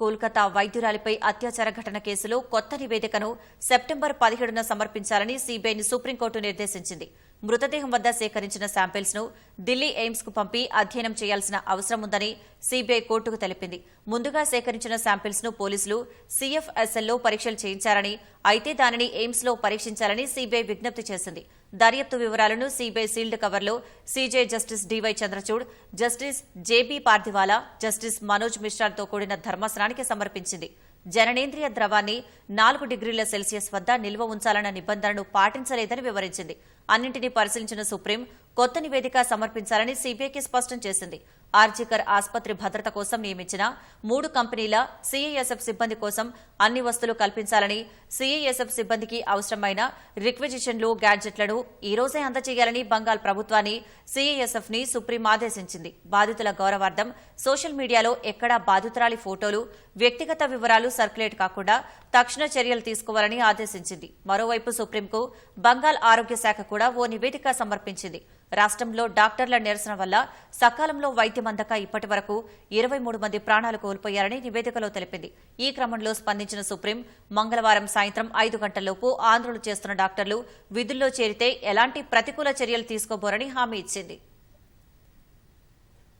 కోల్కతా వైద్యురాలిపై అత్యాచార ఘటన కేసులో కొత్త నివేదికను సెప్టెంబర్ పదిహేడున సమర్పించాలని సీబీఐని సుప్రీంకోర్టు నిర్దేశించింది. మృతదేహం వద్ద సేకరించిన శాంపిల్స్ను ఢిల్లీ ఎయిమ్స్కు పంపి అధ్యయనం చేయాల్సిన అవసరం ఉందని సీబీఐ కోర్టుకు తెలిపింది. ముందుగా సేకరించిన శాంపిల్స్ను పోలీసులు సీఎఫ్ఎస్ఎల్లో పరీక్షలు చేయించారని అయితే దానిని ఎయిమ్స్లో పరీక్షించాలని సీబీఐ విజ్ఞప్తి చేసింది. దర్యాప్తు వివరాలను సీబీఐ సీల్డ్ కవర్లో CJ justice DY Chandrachud justice JB Pardiwala justice Manoj మిశ్రాతో కూడిన ధర్మాసనానికి సమర్పించింది. జననేంద్రియ ద్రవాన్ని నాలుగు డిగ్రీల సెల్సియస్ వద్ద నిల్వ ఉంచాలన్న నిబంధనను పాటించలేదని వివరించింది. అన్నింటినీ పరిశీలించిన సుప్రీం కొత్త నివేదిక సమర్పించాలని సీబీఐకి స్పష్టం చేసింది. ఆర్జికర్ ఆసుపత్రి భద్రత కోసం నియమించిన మూడు కంపెనీల సీఐఎస్ఎఫ్ సిబ్బంది కోసం అన్ని వస్తువులు కల్పించాలని సీఐఎస్ఎఫ్ సిబ్బందికి అవసరమైన రిక్విజిషన్లు గ్యాడ్జెట్లను ఈ రోజే అందజేయాలని బంగాల్ ప్రభుత్వాన్ని సీఐఎస్ఎఫ్ని సుప్రీం ఆదేశించింది. బాధితుల గౌరవార్థం సోషల్ మీడియాలో ఎక్కడా బాధితురాలి ఫోటోలు వ్యక్తిగత వివరాలు సర్క్యులేట్ కాకుండా తక్షణ చర్యలు తీసుకోవాలని ఆదేశించింది. మరోవైపు సుప్రీంకు బంగాల్ ఆరోగ్య శాఖ కూడా ఓ నివేదిక సమర్పించింది. రాష్ట్రంలో డాక్టర్ల నిరసన వల్ల సకాలంలో వైద్యం అందక ఇప్పటి వరకు ఇరవై మూడు మంది ప్రాణాలు కోల్పోయారని నివేదికలో తెలిపింది. ఈ క్రమంలో స్పందించిన సుప్రీం మంగళవారం సాయంత్రం ఐదు గంటల్లోపు ఆందోళన చేస్తున్న డాక్టర్లు విధుల్లో చేరితే ఎలాంటి ప్రతికూల చర్యలు తీసుకోబోరని హామీ ఇచ్చింది.